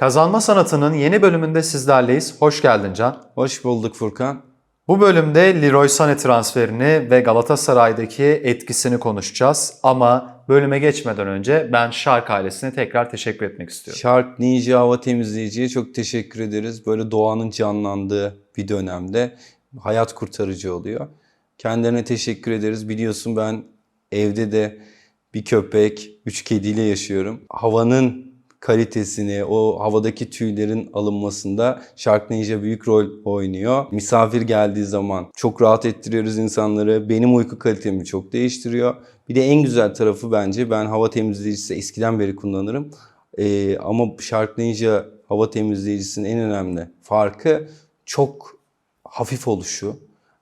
Kazanma Sanatı'nın yeni bölümünde sizlerleyiz. Hoş geldin Can. Hoş bulduk Furkan. Bu bölümde Leroy Sané transferini ve Galatasaray'daki etkisini konuşacağız. Ama bölüme geçmeden önce ben Shark ailesine tekrar teşekkür etmek istiyorum. Shark Ninja Hava Temizleyici'ye çok teşekkür ederiz. Böyle doğanın canlandığı bir dönemde hayat kurtarıcı oluyor. Kendilerine teşekkür ederiz. Biliyorsun ben evde de bir köpek, üç kediyle yaşıyorum. Havanın kalitesini, o havadaki tüylerin alınmasında Shark Ninja büyük rol oynuyor. Misafir geldiği zaman çok rahat ettiriyoruz insanları. Benim uyku kalitemi çok değiştiriyor. Bir de en güzel tarafı bence ben hava temizleyicisi eskiden beri kullanırım. Ee, ama Shark Ninja hava temizleyicisinin en önemli farkı çok hafif oluşu.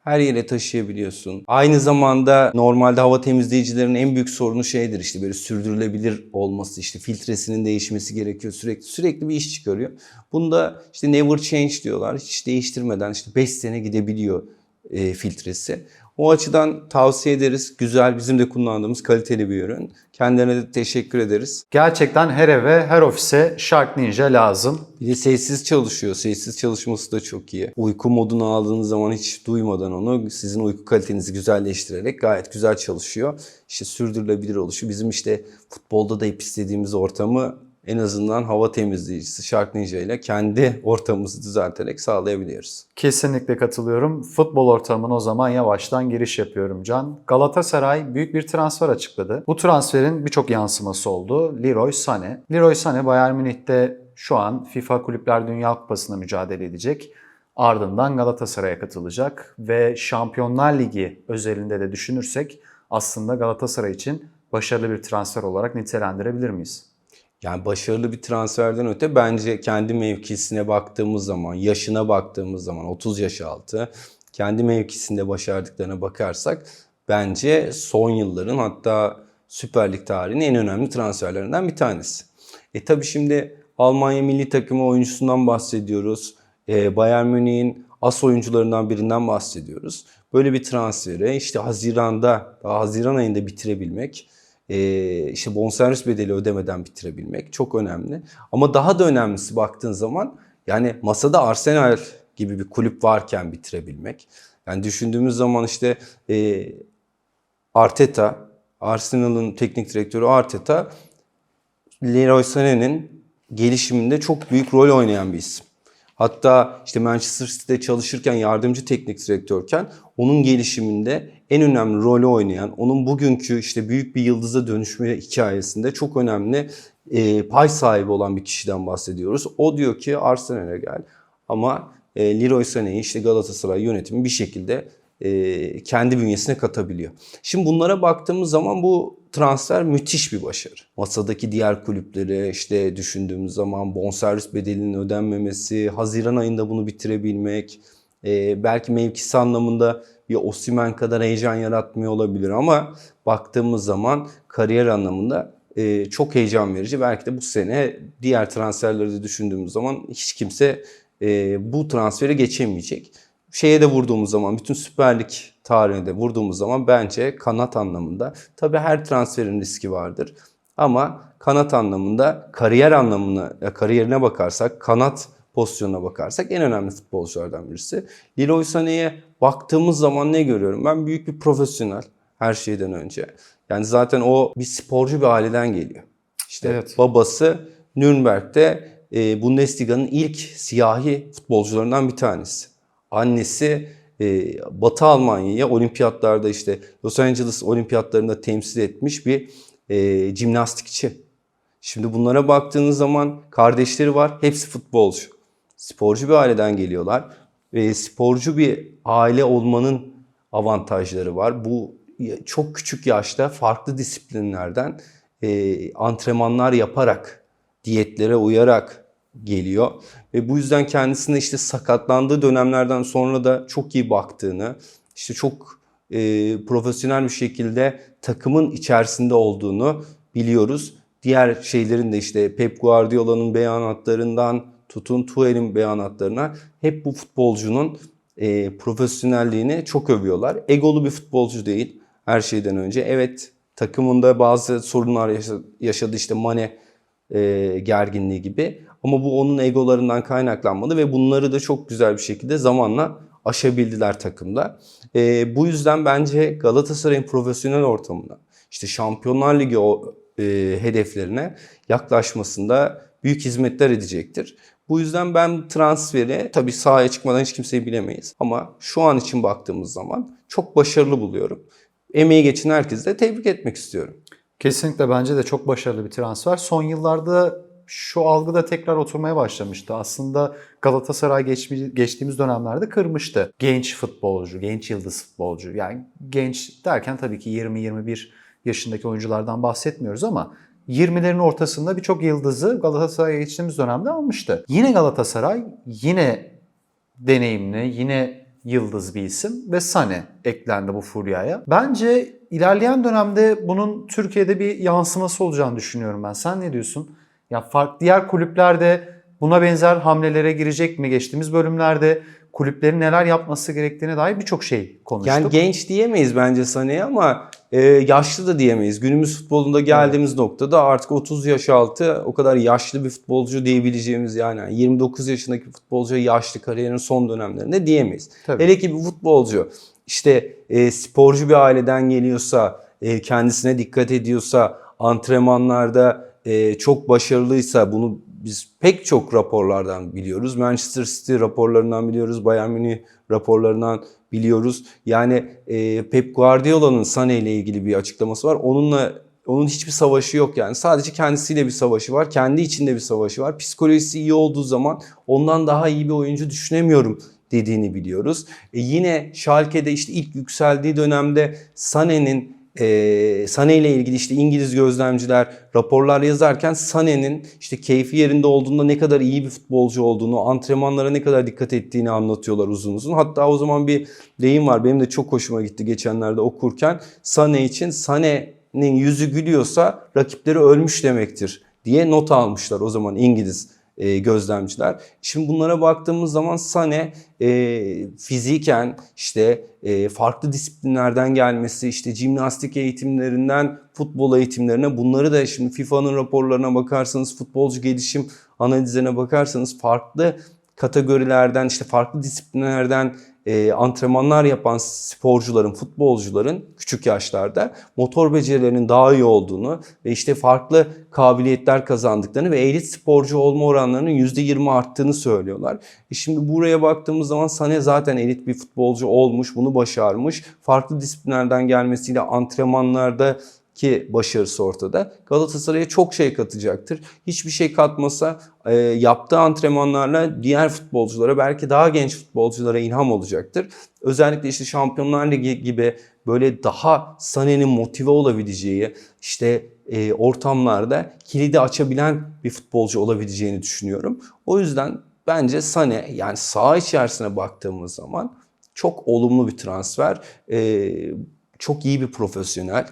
Her yere taşıyabiliyorsun. Aynı zamanda normalde hava temizleyicilerin en büyük sorunu şeydir işte böyle sürdürülebilir olması işte filtresinin değişmesi gerekiyor sürekli sürekli bir iş çıkarıyor. Bunda işte never change diyorlar. Hiç değiştirmeden işte 5 sene gidebiliyor e, filtresi. O açıdan tavsiye ederiz. Güzel bizim de kullandığımız kaliteli bir ürün. Kendilerine de teşekkür ederiz. Gerçekten her eve, her ofise Shark Ninja lazım. Bir de sessiz çalışıyor. Sessiz çalışması da çok iyi. Uyku modunu aldığınız zaman hiç duymadan onu sizin uyku kalitenizi güzelleştirerek gayet güzel çalışıyor. İşte sürdürülebilir oluşu. Bizim işte futbolda da hep istediğimiz ortamı en azından hava temizleyicisi Shark Ninja ile kendi ortamımızı düzelterek sağlayabiliyoruz. Kesinlikle katılıyorum. Futbol ortamına o zaman yavaştan giriş yapıyorum Can. Galatasaray büyük bir transfer açıkladı. Bu transferin birçok yansıması oldu. Leroy Sané. Leroy Sané Bayern Münih'te şu an FIFA Kulüpler Dünya Kupası'nda mücadele edecek. Ardından Galatasaray'a katılacak ve Şampiyonlar Ligi özelinde de düşünürsek aslında Galatasaray için başarılı bir transfer olarak nitelendirebilir miyiz? Yani başarılı bir transferden öte bence kendi mevkisine baktığımız zaman, yaşına baktığımız zaman 30 yaş altı, kendi mevkisinde başardıklarına bakarsak bence son yılların hatta Süper Lig tarihinin en önemli transferlerinden bir tanesi. E tabi şimdi Almanya milli takımı oyuncusundan bahsediyoruz. E, Bayern Münih'in as oyuncularından birinden bahsediyoruz. Böyle bir transferi işte Haziran'da, daha Haziran ayında bitirebilmek işte bonservis bedeli ödemeden bitirebilmek çok önemli. Ama daha da önemlisi baktığın zaman yani masada Arsenal gibi bir kulüp varken bitirebilmek. Yani düşündüğümüz zaman işte e, Arteta, Arsenal'ın teknik direktörü Arteta, Leroy Sané'nin gelişiminde çok büyük rol oynayan bir isim. Hatta işte Manchester City'de çalışırken yardımcı teknik direktörken onun gelişiminde en önemli rolü oynayan, onun bugünkü işte büyük bir yıldıza dönüşme hikayesinde çok önemli e, pay sahibi olan bir kişiden bahsediyoruz. O diyor ki Arsenal'e gel ama e, Leroy Sané'yi işte Galatasaray yönetimi bir şekilde e, kendi bünyesine katabiliyor. Şimdi bunlara baktığımız zaman bu transfer müthiş bir başarı. Masadaki diğer kulüpleri işte düşündüğümüz zaman bonservis bedelinin ödenmemesi, Haziran ayında bunu bitirebilmek, e, belki mevkisi anlamında bir Osimen kadar heyecan yaratmıyor olabilir ama baktığımız zaman kariyer anlamında e, çok heyecan verici. Belki de bu sene diğer transferleri de düşündüğümüz zaman hiç kimse e, bu transferi geçemeyecek şeye de vurduğumuz zaman, bütün Süper Lig tarihine de vurduğumuz zaman bence kanat anlamında, tabii her transferin riski vardır. Ama kanat anlamında, kariyer anlamına, kariyerine bakarsak, kanat pozisyonuna bakarsak en önemli futbolculardan birisi. Leroy Sané'ye baktığımız zaman ne görüyorum? Ben büyük bir profesyonel her şeyden önce. Yani zaten o bir sporcu bir aileden geliyor. İşte Evet. babası Nürnberg'de e, Bundesliga'nın ilk siyahi futbolcularından bir tanesi. Annesi e, Batı Almanya'ya olimpiyatlarda işte Los Angeles olimpiyatlarında temsil etmiş bir e, jimnastikçi. Şimdi bunlara baktığınız zaman kardeşleri var. Hepsi futbolcu. Sporcu bir aileden geliyorlar. Ve sporcu bir aile olmanın avantajları var. Bu çok küçük yaşta farklı disiplinlerden e, antrenmanlar yaparak, diyetlere uyarak geliyor. Ve bu yüzden kendisine işte sakatlandığı dönemlerden sonra da çok iyi baktığını, işte çok e, profesyonel bir şekilde takımın içerisinde olduğunu biliyoruz. Diğer şeylerin de işte Pep Guardiola'nın beyanatlarından tutun Tuchel'in beyanatlarına hep bu futbolcunun e, profesyonelliğini çok övüyorlar. Egolu bir futbolcu değil her şeyden önce. Evet takımında bazı sorunlar yaşa- yaşadı işte Mane e, gerginliği gibi. Ama bu onun egolarından kaynaklanmadı ve bunları da çok güzel bir şekilde zamanla aşabildiler takımda. Ee, bu yüzden bence Galatasaray'ın profesyonel ortamına, işte Şampiyonlar Ligi o e, hedeflerine yaklaşmasında büyük hizmetler edecektir. Bu yüzden ben transferi tabii sahaya çıkmadan hiç kimseyi bilemeyiz. Ama şu an için baktığımız zaman çok başarılı buluyorum. Emeği geçen herkesi de tebrik etmek istiyorum. Kesinlikle bence de çok başarılı bir transfer. Son yıllarda şu algı da tekrar oturmaya başlamıştı. Aslında Galatasaray geçmi- geçtiğimiz dönemlerde kırmıştı. Genç futbolcu, genç yıldız futbolcu. Yani genç derken tabii ki 20-21 yaşındaki oyunculardan bahsetmiyoruz ama 20'lerin ortasında birçok yıldızı Galatasaray'a geçtiğimiz dönemde almıştı. Yine Galatasaray yine deneyimli, yine yıldız bir isim ve Sane eklendi bu furyaya. Bence ilerleyen dönemde bunun Türkiye'de bir yansıması olacağını düşünüyorum ben. Sen ne diyorsun? Ya farklı diğer kulüplerde buna benzer hamlelere girecek mi? Geçtiğimiz bölümlerde kulüplerin neler yapması gerektiğine dair birçok şey konuştuk. Yani genç diyemeyiz bence Sané'ye ama e, yaşlı da diyemeyiz. Günümüz futbolunda geldiğimiz noktada artık 30 yaş altı o kadar yaşlı bir futbolcu diyebileceğimiz yani 29 yaşındaki futbolcu yaşlı kariyerin son dönemlerinde diyemeyiz. Tabii. Hele ki bir futbolcu işte e, sporcu bir aileden geliyorsa, e, kendisine dikkat ediyorsa, antrenmanlarda e, çok başarılıysa bunu biz pek çok raporlardan biliyoruz. Manchester City raporlarından biliyoruz, Bayern Münih raporlarından biliyoruz. Yani e, Pep Guardiola'nın Sané ile ilgili bir açıklaması var. Onunla onun hiçbir savaşı yok yani. Sadece kendisiyle bir savaşı var. Kendi içinde bir savaşı var. Psikolojisi iyi olduğu zaman ondan daha iyi bir oyuncu düşünemiyorum dediğini biliyoruz. E, yine Schalke'de işte ilk yükseldiği dönemde Sané'nin e, Sané ile ilgili işte İngiliz gözlemciler raporlar yazarken Sané'nin işte keyfi yerinde olduğunda ne kadar iyi bir futbolcu olduğunu, antrenmanlara ne kadar dikkat ettiğini anlatıyorlar uzun uzun. Hatta o zaman bir deyim var benim de çok hoşuma gitti geçenlerde okurken. Sané için Sané'nin yüzü gülüyorsa rakipleri ölmüş demektir diye not almışlar o zaman İngiliz e, gözlemciler. Şimdi bunlara baktığımız zaman Sane e, fiziken işte e, farklı disiplinlerden gelmesi, işte jimnastik eğitimlerinden futbol eğitimlerine bunları da şimdi FIFA'nın raporlarına bakarsanız, futbolcu gelişim analizlerine bakarsanız farklı kategorilerden işte farklı disiplinlerden e, antrenmanlar yapan sporcuların, futbolcuların küçük yaşlarda motor becerilerinin daha iyi olduğunu ve işte farklı kabiliyetler kazandıklarını ve elit sporcu olma oranlarının %20 arttığını söylüyorlar. E şimdi buraya baktığımız zaman Sané zaten elit bir futbolcu olmuş, bunu başarmış. Farklı disiplinlerden gelmesiyle antrenmanlarda ki başarısı ortada. Galatasaray'a çok şey katacaktır. Hiçbir şey katmasa e, yaptığı antrenmanlarla diğer futbolculara belki daha genç futbolculara ilham olacaktır. Özellikle işte Şampiyonlar Ligi gibi böyle daha Sané'nin motive olabileceği işte e, ortamlarda kilidi açabilen bir futbolcu olabileceğini düşünüyorum. O yüzden bence Sané yani saha içerisine baktığımız zaman çok olumlu bir transfer. E, çok iyi bir profesyonel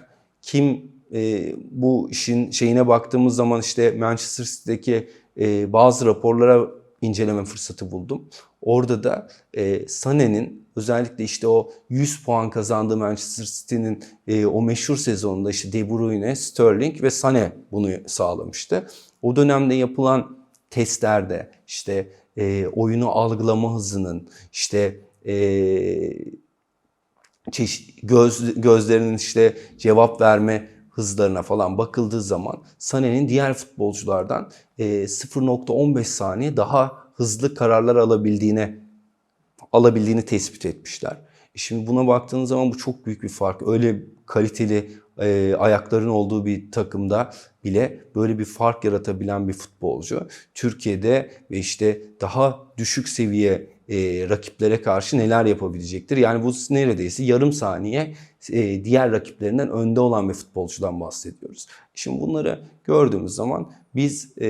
kim e, bu işin şeyine baktığımız zaman işte Manchester City'deki e, bazı raporlara inceleme fırsatı buldum. Orada da e, Sané'nin özellikle işte o 100 puan kazandığı Manchester City'nin e, o meşhur sezonunda işte De Bruyne, Sterling ve Sané bunu sağlamıştı. O dönemde yapılan testlerde işte e, oyunu algılama hızının işte e, çeşit göz gözlerinin işte cevap verme hızlarına falan bakıldığı zaman Sané'nin diğer futbolculardan e, 0.15 saniye daha hızlı kararlar alabildiğine alabildiğini tespit etmişler. E şimdi buna baktığınız zaman bu çok büyük bir fark. Öyle kaliteli e, ayakların olduğu bir takımda bile böyle bir fark yaratabilen bir futbolcu. Türkiye'de ve işte daha düşük seviye e, rakiplere karşı neler yapabilecektir? Yani bu neredeyse yarım saniye e, diğer rakiplerinden önde olan bir futbolcudan bahsediyoruz. Şimdi bunları gördüğümüz zaman biz e,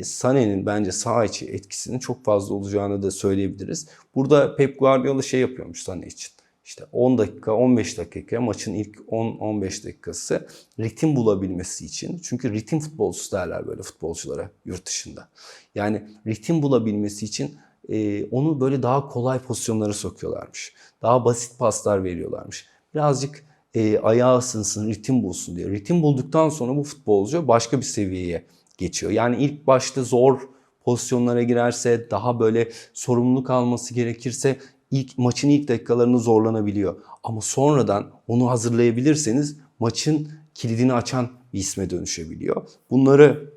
Sané'nin bence sağ içi etkisinin çok fazla olacağını da söyleyebiliriz. Burada Pep Guardiola şey yapıyormuş Sané için. İşte 10 dakika, 15 dakika maçın ilk 10-15 dakikası ritim bulabilmesi için. Çünkü ritim futbolcusu derler böyle futbolculara yurt dışında. Yani ritim bulabilmesi için e, onu böyle daha kolay pozisyonlara sokuyorlarmış. Daha basit paslar veriyorlarmış. Birazcık e, ayağı ısınsın, ritim bulsun diye. Ritim bulduktan sonra bu futbolcu başka bir seviyeye geçiyor. Yani ilk başta zor pozisyonlara girerse, daha böyle sorumluluk alması gerekirse ilk maçın ilk dakikalarını zorlanabiliyor. Ama sonradan onu hazırlayabilirseniz maçın kilidini açan bir isme dönüşebiliyor. Bunları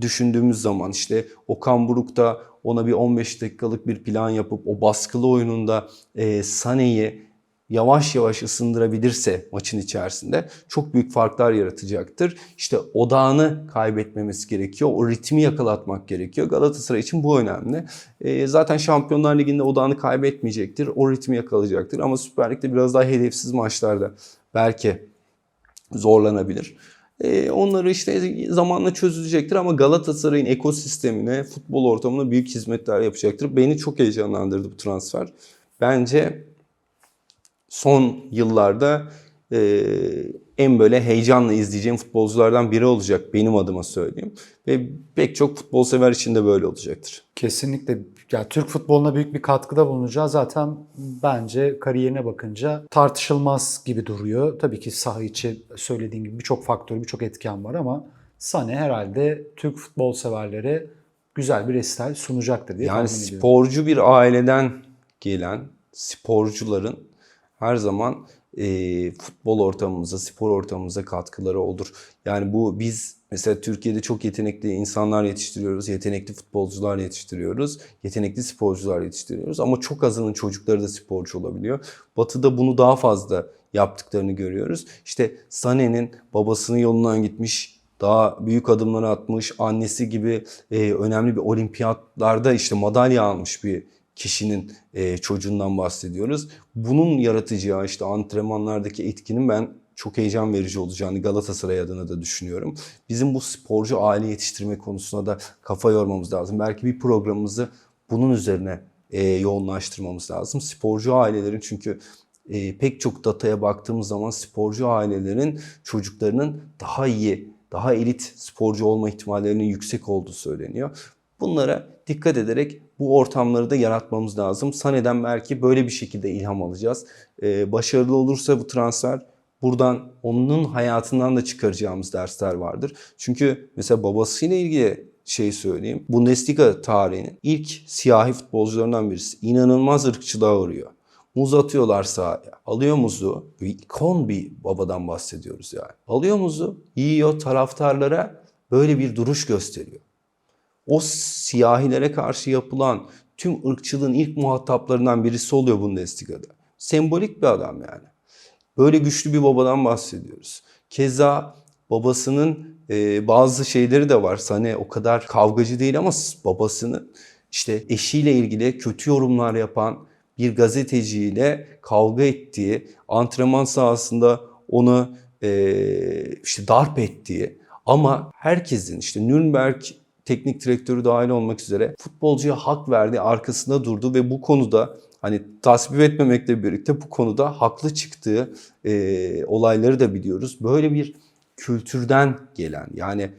düşündüğümüz zaman işte Okan Buruk da ona bir 15 dakikalık bir plan yapıp o baskılı oyununda e, Sané'yi yavaş yavaş ısındırabilirse maçın içerisinde çok büyük farklar yaratacaktır. İşte odağını kaybetmemesi gerekiyor. O ritmi yakalatmak gerekiyor. Galatasaray için bu önemli. E, zaten Şampiyonlar Ligi'nde odağını kaybetmeyecektir. O ritmi yakalayacaktır. Ama Süper Lig'de biraz daha hedefsiz maçlarda belki zorlanabilir. E, onları işte zamanla çözülecektir ama Galatasaray'ın ekosistemine, futbol ortamına büyük hizmetler yapacaktır. Beni çok heyecanlandırdı bu transfer. Bence son yıllarda e, en böyle heyecanla izleyeceğim futbolculardan biri olacak benim adıma söyleyeyim. Ve pek çok futbol sever için de böyle olacaktır. Kesinlikle ya Türk futboluna büyük bir katkıda bulunacağı zaten bence kariyerine bakınca tartışılmaz gibi duruyor. Tabii ki saha içi söylediğim gibi birçok faktör, birçok etken var ama Sane herhalde Türk futbol severlere güzel bir resital sunacaktır diye Yani tahmin ediyorum. sporcu bir aileden gelen sporcuların her zaman e, futbol ortamımıza, spor ortamımıza katkıları olur. Yani bu biz mesela Türkiye'de çok yetenekli insanlar yetiştiriyoruz, yetenekli futbolcular yetiştiriyoruz, yetenekli sporcular yetiştiriyoruz ama çok azının çocukları da sporcu olabiliyor. Batı'da bunu daha fazla yaptıklarını görüyoruz. İşte Sané'nin babasının yolundan gitmiş, daha büyük adımlar atmış, annesi gibi e, önemli bir olimpiyatlarda işte madalya almış bir kişinin e, çocuğundan bahsediyoruz. Bunun yaratacağı işte antrenmanlardaki etkinin ben çok heyecan verici olacağını Galatasaray adına da düşünüyorum. Bizim bu sporcu aile yetiştirme konusuna da kafa yormamız lazım. Belki bir programımızı bunun üzerine e, yoğunlaştırmamız lazım. Sporcu ailelerin çünkü e, pek çok dataya baktığımız zaman sporcu ailelerin çocuklarının daha iyi, daha elit sporcu olma ihtimallerinin yüksek olduğu söyleniyor. Bunlara dikkat ederek bu ortamları da yaratmamız lazım. Sane'den belki böyle bir şekilde ilham alacağız. Ee, başarılı olursa bu transfer buradan onun hayatından da çıkaracağımız dersler vardır. Çünkü mesela babasıyla ilgili şey söyleyeyim. Bundesliga tarihinin ilk siyahi futbolcularından birisi. İnanılmaz ırkçılığa uğruyor. Muz atıyorlar sahaya. Alıyor muzu. İkon bir babadan bahsediyoruz yani. Alıyor muzu, yiyor taraftarlara böyle bir duruş gösteriyor o siyahilere karşı yapılan tüm ırkçılığın ilk muhataplarından birisi oluyor Bundesliga'da. Sembolik bir adam yani. Böyle güçlü bir babadan bahsediyoruz. Keza babasının e, bazı şeyleri de var. Hani o kadar kavgacı değil ama babasının işte eşiyle ilgili kötü yorumlar yapan bir gazeteciyle kavga ettiği, antrenman sahasında onu e, işte darp ettiği ama herkesin işte Nürnberg teknik direktörü dahil olmak üzere futbolcuya hak verdi, arkasında durdu ve bu konuda hani tasvip etmemekle birlikte bu konuda haklı çıktığı e, olayları da biliyoruz. Böyle bir kültürden gelen yani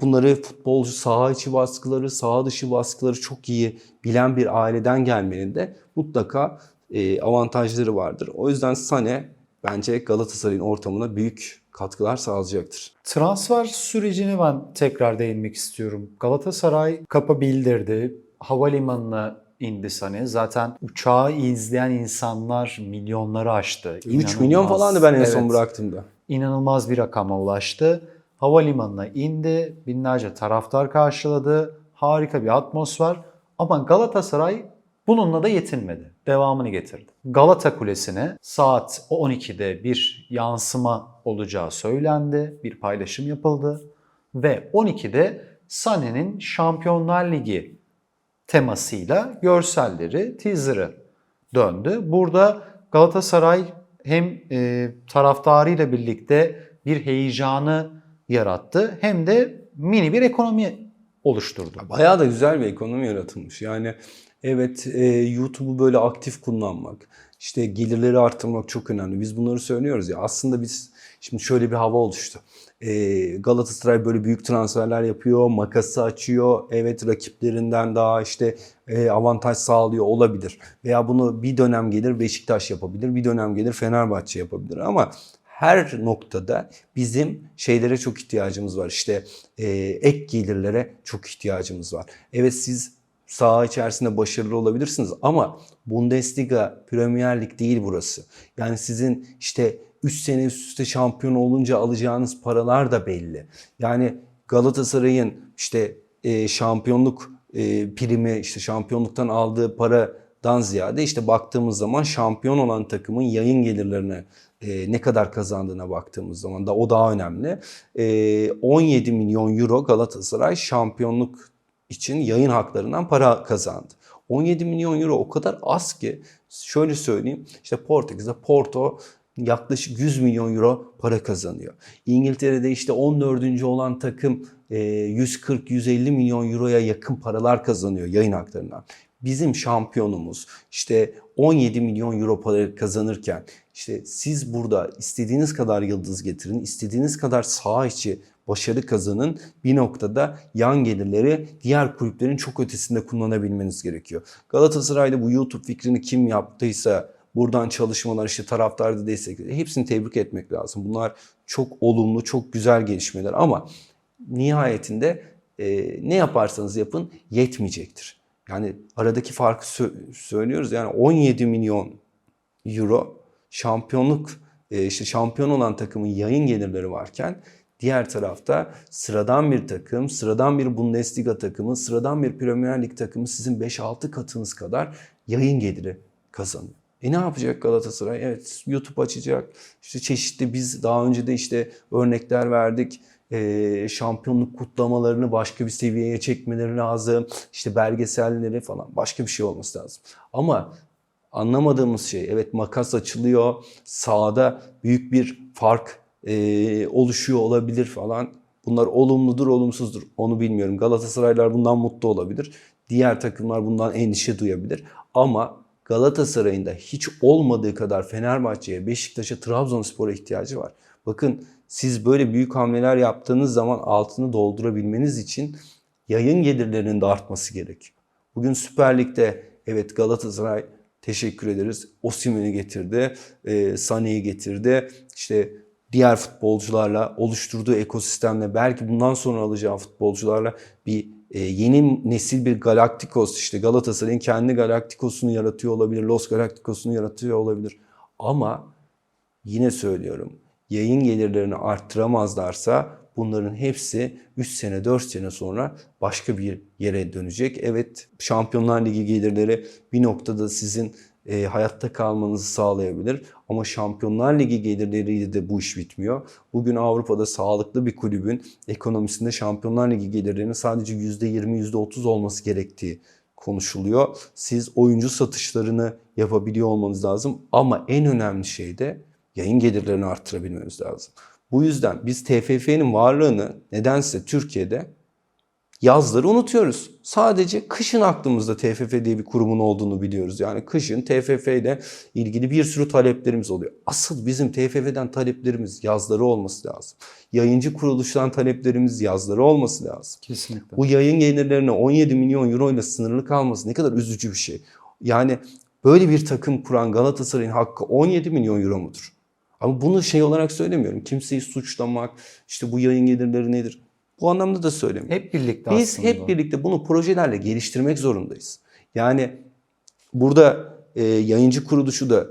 bunları futbolcu saha içi baskıları, saha dışı baskıları çok iyi bilen bir aileden gelmenin de mutlaka e, avantajları vardır. O yüzden Sane bence Galatasaray'ın ortamına büyük katkılar sağlayacaktır. Transfer sürecini ben tekrar değinmek istiyorum. Galatasaray kapı bildirdi. Havalimanına indi Sané. Zaten uçağı izleyen insanlar milyonları aştı. 3 milyon İnanılmaz. falandı ben en son Evet. bıraktığımda. inanılmaz bir rakama ulaştı. Havalimanına indi, binlerce taraftar karşıladı, harika bir atmosfer. Ama Galatasaray bununla da yetinmedi. Devamını getirdi. Galata Kulesi'ne saat 12'de bir yansıma olacağı söylendi, bir paylaşım yapıldı. Ve 12'de Sané'nin Şampiyonlar Ligi temasıyla görselleri, teaser'ı döndü. Burada Galatasaray hem e, taraftarıyla birlikte bir heyecanı yarattı hem de mini bir ekonomi oluşturdu. Bayağı da güzel bir ekonomi yaratılmış. Yani evet e, YouTube'u böyle aktif kullanmak, işte gelirleri arttırmak çok önemli. Biz bunları söylüyoruz ya. Aslında biz şimdi şöyle bir hava oluştu. E, Galatasaray böyle büyük transferler yapıyor, makası açıyor. Evet rakiplerinden daha işte e, avantaj sağlıyor olabilir. Veya bunu bir dönem gelir Beşiktaş yapabilir, bir dönem gelir Fenerbahçe yapabilir. Ama her noktada bizim şeylere çok ihtiyacımız var. İşte e, ek gelirlere çok ihtiyacımız var. Evet siz saha içerisinde başarılı olabilirsiniz ama Bundesliga, Premier Lig değil burası. Yani sizin işte 3 sene üst üste şampiyon olunca alacağınız paralar da belli. Yani Galatasaray'ın işte e, şampiyonluk e, primi, işte şampiyonluktan aldığı paradan ziyade işte baktığımız zaman şampiyon olan takımın yayın gelirlerine e, ne kadar kazandığına baktığımız zaman da o daha önemli. E, 17 milyon euro Galatasaray şampiyonluk için yayın haklarından para kazandı. 17 milyon euro o kadar az ki şöyle söyleyeyim işte Portekiz'de Porto yaklaşık 100 milyon euro para kazanıyor. İngiltere'de işte 14. olan takım e, 140-150 milyon euroya yakın paralar kazanıyor yayın haklarından. Bizim şampiyonumuz işte 17 milyon euro para kazanırken işte siz burada istediğiniz kadar yıldız getirin, istediğiniz kadar saha içi başarı kazanın. Bir noktada yan gelirleri diğer kulüplerin çok ötesinde kullanabilmeniz gerekiyor. Galatasaray'da bu YouTube fikrini kim yaptıysa buradan çalışmalar işte taraftarda destekleri hepsini tebrik etmek lazım. Bunlar çok olumlu, çok güzel gelişmeler ama nihayetinde e, ne yaparsanız yapın yetmeyecektir. Yani aradaki farkı sö- söylüyoruz. Yani 17 milyon euro şampiyonluk e, işte şampiyon olan takımın yayın gelirleri varken diğer tarafta sıradan bir takım, sıradan bir Bundesliga takımı, sıradan bir Premier Lig takımı sizin 5-6 katınız kadar yayın geliri kazanıyor. E ne yapacak Galatasaray? Evet YouTube açacak. İşte çeşitli biz daha önce de işte örnekler verdik. Ee, şampiyonluk kutlamalarını başka bir seviyeye çekmeleri lazım. İşte belgeselleri falan başka bir şey olması lazım. Ama anlamadığımız şey evet makas açılıyor. Sağda büyük bir fark e, oluşuyor olabilir falan. Bunlar olumludur, olumsuzdur. Onu bilmiyorum. Galatasaraylar bundan mutlu olabilir. Diğer takımlar bundan endişe duyabilir. Ama Galatasaray'ın da hiç olmadığı kadar Fenerbahçe'ye, Beşiktaş'a, Trabzonspor'a ihtiyacı var. Bakın siz böyle büyük hamleler yaptığınız zaman altını doldurabilmeniz için yayın gelirlerinin de artması gerekiyor. Bugün Süper Lig'de evet Galatasaray teşekkür ederiz. Osimhen'i getirdi, e, Sané'yi getirdi. İşte diğer futbolcularla oluşturduğu ekosistemle belki bundan sonra alacağı futbolcularla bir e, yeni nesil bir Galacticos işte Galatasaray'ın kendi Galacticos'unu yaratıyor olabilir, Los Galacticos'unu yaratıyor olabilir. Ama yine söylüyorum yayın gelirlerini arttıramazlarsa bunların hepsi 3 sene 4 sene sonra başka bir yere dönecek. Evet Şampiyonlar Ligi gelirleri bir noktada sizin e, hayatta kalmanızı sağlayabilir. Ama Şampiyonlar Ligi gelirleriyle de bu iş bitmiyor. Bugün Avrupa'da sağlıklı bir kulübün ekonomisinde Şampiyonlar Ligi gelirlerinin sadece %20, %30 olması gerektiği konuşuluyor. Siz oyuncu satışlarını yapabiliyor olmanız lazım. Ama en önemli şey de yayın gelirlerini arttırabilmeniz lazım. Bu yüzden biz TFF'nin varlığını nedense Türkiye'de yazları unutuyoruz. Sadece kışın aklımızda TFF diye bir kurumun olduğunu biliyoruz. Yani kışın TFF ile ilgili bir sürü taleplerimiz oluyor. Asıl bizim TFF'den taleplerimiz yazları olması lazım. Yayıncı kuruluştan taleplerimiz yazları olması lazım. Kesinlikle. Bu yayın gelirlerine 17 milyon euro ile sınırlı kalması ne kadar üzücü bir şey. Yani böyle bir takım kuran Galatasaray'ın hakkı 17 milyon euro mudur? Ama bunu şey olarak söylemiyorum. Kimseyi suçlamak, işte bu yayın gelirleri nedir? Bu anlamda da söylemiyorum. Hep birlikte Biz aslında. hep birlikte bunu projelerle geliştirmek zorundayız. Yani burada e, yayıncı kuruluşu da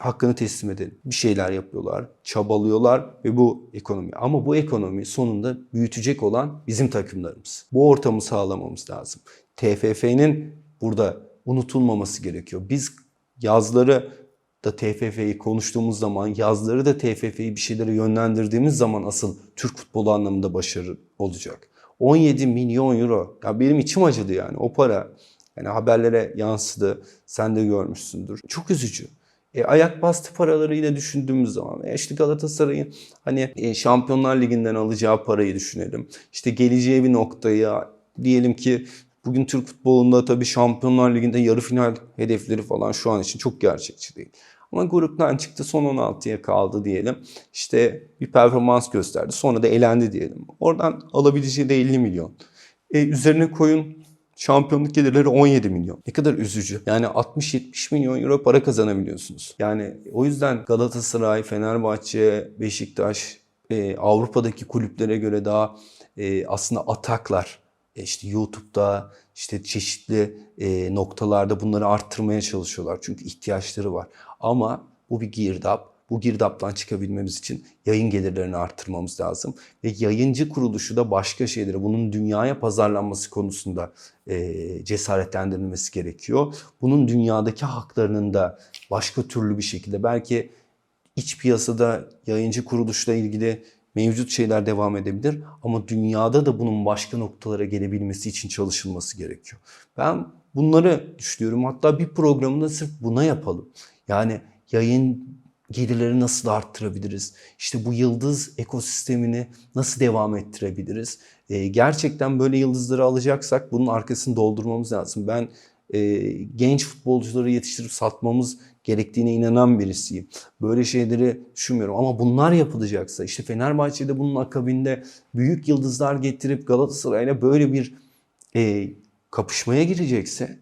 hakkını teslim edelim. Bir şeyler yapıyorlar, çabalıyorlar ve bu ekonomi. Ama bu ekonomi sonunda büyütecek olan bizim takımlarımız. Bu ortamı sağlamamız lazım. TFF'nin burada unutulmaması gerekiyor. Biz yazları da TFF'yi konuştuğumuz zaman, yazları da TFF'yi bir şeylere yönlendirdiğimiz zaman asıl Türk futbolu anlamında başarı olacak. 17 milyon euro. Ya benim içim acıdı yani o para. Yani haberlere yansıdı. Sen de görmüşsündür. Çok üzücü. E, ayak bastı paralarıyla düşündüğümüz zaman e, işte Galatasaray'ın hani e, Şampiyonlar Ligi'nden alacağı parayı düşünelim. İşte geleceği bir noktaya diyelim ki bugün Türk futbolunda tabii Şampiyonlar Ligi'nde yarı final hedefleri falan şu an için çok gerçekçi değil. Ama gruptan çıktı son 16'ya kaldı diyelim. İşte bir performans gösterdi. Sonra da elendi diyelim. Oradan alabileceği de 50 milyon. E, üzerine koyun Şampiyonluk gelirleri 17 milyon. Ne kadar üzücü. Yani 60-70 milyon euro para kazanabiliyorsunuz. Yani o yüzden Galatasaray, Fenerbahçe, Beşiktaş e, Avrupa'daki kulüplere göre daha e, aslında ataklar. E, işte YouTube'da işte çeşitli e, noktalarda bunları arttırmaya çalışıyorlar. Çünkü ihtiyaçları var. Ama bu bir girdap. Bu girdaptan çıkabilmemiz için yayın gelirlerini arttırmamız lazım. Ve yayıncı kuruluşu da başka şeyleri, bunun dünyaya pazarlanması konusunda e, cesaretlendirilmesi gerekiyor. Bunun dünyadaki haklarının da başka türlü bir şekilde belki iç piyasada yayıncı kuruluşla ilgili mevcut şeyler devam edebilir ama dünyada da bunun başka noktalara gelebilmesi için çalışılması gerekiyor. Ben bunları düşünüyorum. Hatta bir programda sırf buna yapalım. Yani yayın gelirleri nasıl arttırabiliriz? İşte bu yıldız ekosistemini nasıl devam ettirebiliriz? Ee, gerçekten böyle yıldızları alacaksak bunun arkasını doldurmamız lazım. Ben e, genç futbolcuları yetiştirip satmamız gerektiğine inanan birisiyim. Böyle şeyleri düşünmüyorum ama bunlar yapılacaksa işte Fenerbahçe'de bunun akabinde büyük yıldızlar getirip Galatasaray'la böyle bir e, kapışmaya girecekse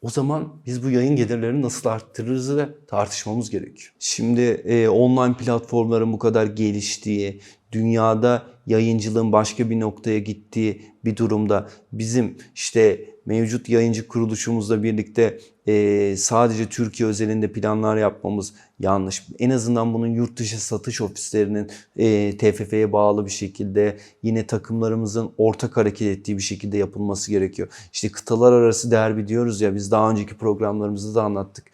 o zaman biz bu yayın gelirlerini nasıl arttırırız da tartışmamız gerekiyor. Şimdi e, online platformların bu kadar geliştiği, dünyada yayıncılığın başka bir noktaya gittiği bir durumda bizim işte mevcut yayıncı kuruluşumuzla birlikte e, sadece Türkiye özelinde planlar yapmamız yanlış. En azından bunun yurt dışı satış ofislerinin e, TFF'ye bağlı bir şekilde yine takımlarımızın ortak hareket ettiği bir şekilde yapılması gerekiyor. İşte kıtalar arası derbi diyoruz ya biz daha önceki programlarımızda da anlattık.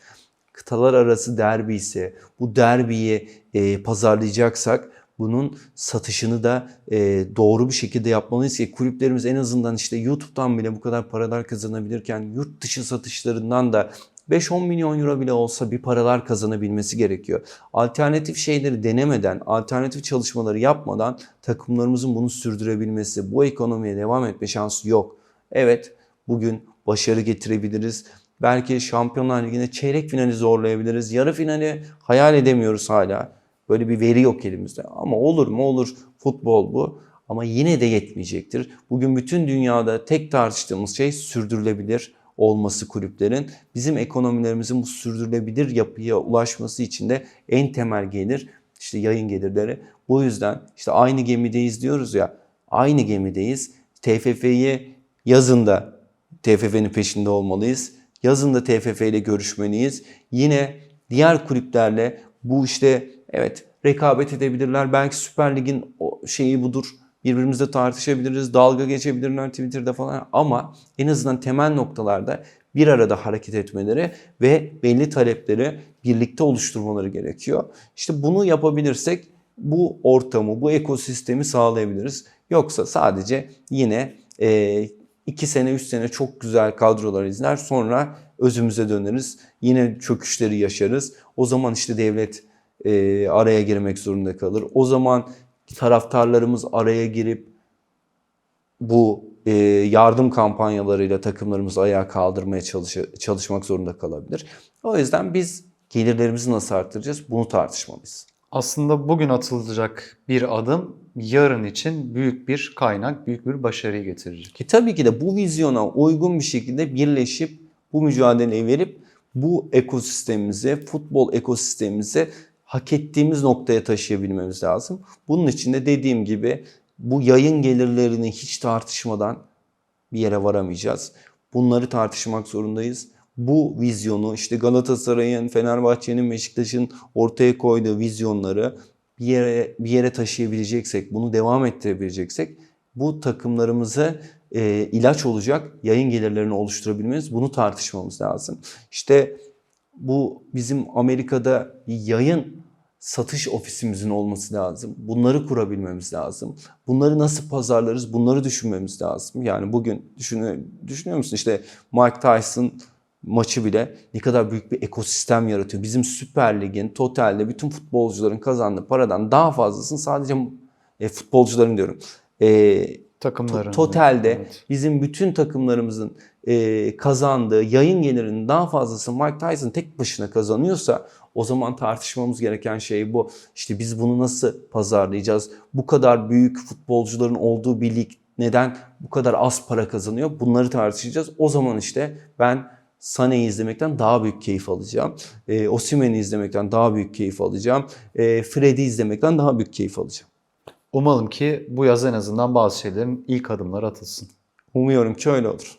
Kıtalar arası derbi ise bu derbiyi e, pazarlayacaksak bunun satışını da e, doğru bir şekilde yapmalıyız ki kulüplerimiz en azından işte YouTube'dan bile bu kadar paralar kazanabilirken yurt dışı satışlarından da 5-10 milyon euro bile olsa bir paralar kazanabilmesi gerekiyor. Alternatif şeyleri denemeden, alternatif çalışmaları yapmadan takımlarımızın bunu sürdürebilmesi, bu ekonomiye devam etme şansı yok. Evet, bugün başarı getirebiliriz. Belki Şampiyonlar Ligi'nde çeyrek finali zorlayabiliriz. Yarı finali hayal edemiyoruz hala. Böyle bir veri yok elimizde. Ama olur mu olur futbol bu. Ama yine de yetmeyecektir. Bugün bütün dünyada tek tartıştığımız şey sürdürülebilir olması kulüplerin. Bizim ekonomilerimizin bu sürdürülebilir yapıya ulaşması için de en temel gelir işte yayın gelirleri. Bu yüzden işte aynı gemideyiz diyoruz ya. Aynı gemideyiz. TFF'yi yazında TFF'nin peşinde olmalıyız. Yazında TFF ile görüşmeliyiz. Yine diğer kulüplerle bu işte evet rekabet edebilirler. Belki Süper Lig'in şeyi budur. Birbirimizle tartışabiliriz, dalga geçebilirler Twitter'da falan ama en azından temel noktalarda bir arada hareket etmeleri ve belli talepleri birlikte oluşturmaları gerekiyor. İşte bunu yapabilirsek bu ortamı, bu ekosistemi sağlayabiliriz. Yoksa sadece yine e, 2 sene, 3 sene çok güzel kadrolar izler. Sonra özümüze döneriz. Yine çöküşleri yaşarız. O zaman işte devlet e, araya girmek zorunda kalır. O zaman taraftarlarımız araya girip bu e, yardım kampanyalarıyla takımlarımızı ayağa kaldırmaya çalış çalışmak zorunda kalabilir. O yüzden biz gelirlerimizi nasıl arttıracağız bunu tartışmalıyız. Aslında bugün atılacak bir adım yarın için büyük bir kaynak, büyük bir başarıyı getirecek. Ki tabii ki de bu vizyona uygun bir şekilde birleşip bu mücadeleyi verip bu ekosistemimizi, futbol ekosistemimizi hak ettiğimiz noktaya taşıyabilmemiz lazım. Bunun için de dediğim gibi bu yayın gelirlerini hiç tartışmadan bir yere varamayacağız. Bunları tartışmak zorundayız. Bu vizyonu işte Galatasaray'ın, Fenerbahçe'nin, Beşiktaş'ın ortaya koyduğu vizyonları bir yere bir yere taşıyabileceksek, bunu devam ettirebileceksek bu takımlarımıza e, ilaç olacak yayın gelirlerini oluşturabilmemiz, bunu tartışmamız lazım. İşte bu bizim Amerika'da yayın satış ofisimizin olması lazım. Bunları kurabilmemiz lazım. Bunları nasıl pazarlarız? Bunları düşünmemiz lazım. Yani bugün düşünüyor, düşünüyor musun işte Mike Tyson maçı bile ne kadar büyük bir ekosistem yaratıyor. Bizim Süper Lig'in totalde bütün futbolcuların kazandığı paradan daha fazlasını sadece e, futbolcuların diyorum. E, Takımların. to- totalde Evet. bizim bütün takımlarımızın e, kazandığı yayın gelirinin daha fazlası Mike Tyson tek başına kazanıyorsa o zaman tartışmamız gereken şey bu. İşte biz bunu nasıl pazarlayacağız? Bu kadar büyük futbolcuların olduğu bir lig neden bu kadar az para kazanıyor? Bunları tartışacağız. O zaman işte ben Sané'yi izlemekten daha büyük keyif alacağım. E, Osimhen'i izlemekten daha büyük keyif alacağım. E, Fred'i izlemekten daha büyük keyif alacağım. Umalım ki bu yaz en azından bazı şeylerin ilk adımları atılsın. Umuyorum ki öyle olur.